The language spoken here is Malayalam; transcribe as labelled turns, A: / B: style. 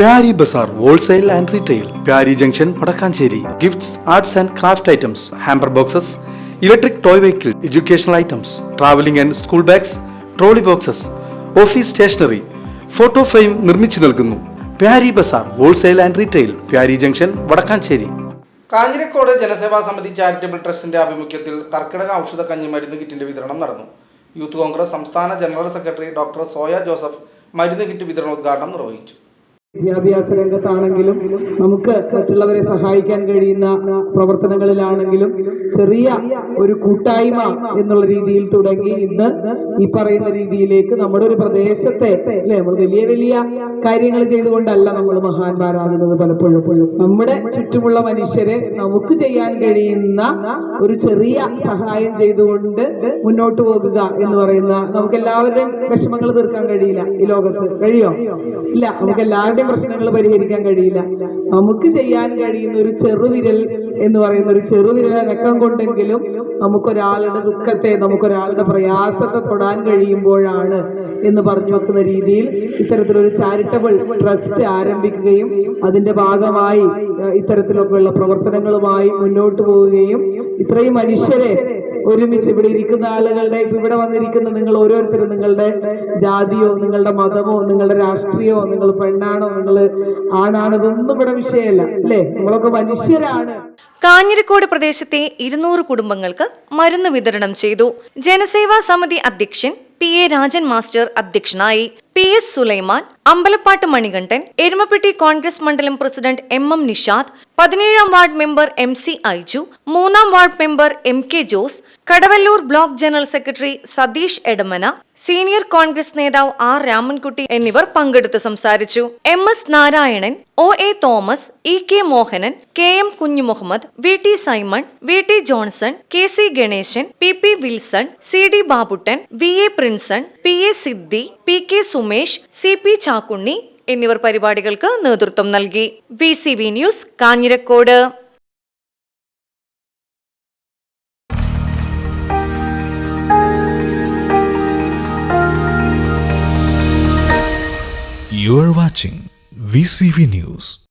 A: Pyari Bazar wholesale and retail Pyari junction Vadakkanchery. Gifts arts and craft items hamper boxes electric toy vehicle educational items travelling and school bags trolley boxes office stationery photo frame നിർമ്മിച്ചു നൽകുന്നു. Pyari Bazar wholesale and retail Pyari junction Vadakkanchery.
B: Kanjirakode Janaseva Samithi charitable ട്രസ്റ്റിന്റെ ആഭിമുഖ്യത്തിൽ കർക്കിടക ഔഷധ കഞ്ഞി മരുന്ന് കിറ്റിന്റെ വിതരണം നടന്നു. യൂത്ത് കോൺഗ്രസ് സംസ്ഥാന general secretary doctor Soya Joseph മരുന്ന് കിറ്റ് വിതരണോദ്ഘാടനം നിർവഹിച്ചു.
C: വിദ്യാഭ്യാസ രംഗത്താണെങ്കിലും നമുക്ക് മറ്റുള്ളവരെ സഹായിക്കാൻ കഴിയുന്ന പ്രവർത്തനങ്ങളിലാണെങ്കിലും ചെറിയ ഒരു കൂട്ടായ്മ എന്നുള്ള രീതിയിൽ തുടങ്ങി ഇന്ന് ഈ പറയുന്ന രീതിയിലേക്ക് നമ്മുടെ ഒരു പ്രദേശത്തെ അല്ലെ? നമ്മൾ വലിയ വലിയ കാര്യങ്ങൾ ചെയ്തുകൊണ്ടല്ല നമ്മൾ മഹാന്മാരാകുന്നത് പലപ്പോഴും. നമ്മുടെ ചുറ്റുമുള്ള മനുഷ്യരെ നമുക്ക് ചെയ്യാൻ കഴിയുന്ന ഒരു ചെറിയ സഹായം ചെയ്തുകൊണ്ട് മുന്നോട്ട് പോകുക എന്ന് പറയുന്ന നമുക്ക് എല്ലാവരുടെയും വിഷമങ്ങൾ തീർക്കാൻ കഴിയില്ല ഈ ലോകത്ത്. കഴിയോ? ഇല്ല നമുക്ക് എല്ലാവരുടെയും പ്രശ്നങ്ങൾ പരിഹരിക്കാൻ കഴിയില്ല. നമുക്ക് ചെയ്യാൻ കഴിയുന്ന ഒരു ചെറുവിരൽ എന്ന് പറയുന്ന ഒരു ചെറുവിരൽ അനക്കം കൊണ്ടെങ്കിലും നമുക്കൊരാളുടെ ദുഃഖത്തെ നമുക്കൊരാളുടെ പ്രയാസത്തെ തൊടാൻ കഴിയുമ്പോഴാണ് എന്ന് പറഞ്ഞു വെക്കുന്ന രീതിയിൽ ഇത്തരത്തിലൊരു ചാരിറ്റബിൾ ട്രസ്റ്റ് ആരംഭിക്കുകയും അതിന്റെ ഭാഗമായി ഇത്തരത്തിലൊക്കെയുള്ള പ്രവർത്തനങ്ങളുമായി മുന്നോട്ട് പോവുകയും ഇത്രയും മനുഷ്യരെ ഒരുമിച്ച് ഇവിടെ ഇരിക്കുന്ന ആളുകളുടെ ഇപ്പൊ ഇവിടെ വന്നിരിക്കുന്ന നിങ്ങൾ ഓരോരുത്തരും നിങ്ങളുടെ ജാതിയോ നിങ്ങളുടെ മതമോ നിങ്ങളുടെ രാഷ്ട്രീയമോ നിങ്ങൾ പെണ്ണാണോ നിങ്ങൾ ആണാണോ ഇതൊന്നും ഇവിടെ വിഷയമല്ല അല്ലേ? നിങ്ങളൊക്കെ മനുഷ്യരാണ്.
D: കാഞ്ഞിരക്കോട് പ്രദേശത്തെ ഇരുന്നൂറ് കുടുംബങ്ങൾക്ക് മരുന്ന് വിതരണം ചെയ്തു. ജനസേവാ സമിതി അധ്യക്ഷൻ പി എ രാജൻ മാസ്റ്റർ അധ്യക്ഷനായി. പി എസ് സുലൈമാൻ അമ്പലപ്പാട്ട് മണികണ്ഠൻ എരുമപ്പെട്ടി കോൺഗ്രസ് മണ്ഡലം പ്രസിഡന്റ് എം എം നിഷാദ് പതിനേഴാം ward member M C Aiju മൂന്നാം ward member M K Jose Kadavallur block general secretary Satheesh Edamana senior Congress നേതാവ് ആർ രാമൻകുട്ടി എന്നിവർ പങ്കെടുത്ത് സംസാരിച്ചു. M S Narayanan O A Thomas E K Mohanan K M Kunjumuhammed V T Simon V T Johnson K C Ganesan P P Wilson C D Babuttan V A Prinson P A Siddhi P K Sumesh C P Chakkunni എന്നിവർ പരിപാടികൾക്ക് നേതൃത്വം നൽകി V C V news Kanjirakode
E: You are watching VCV News.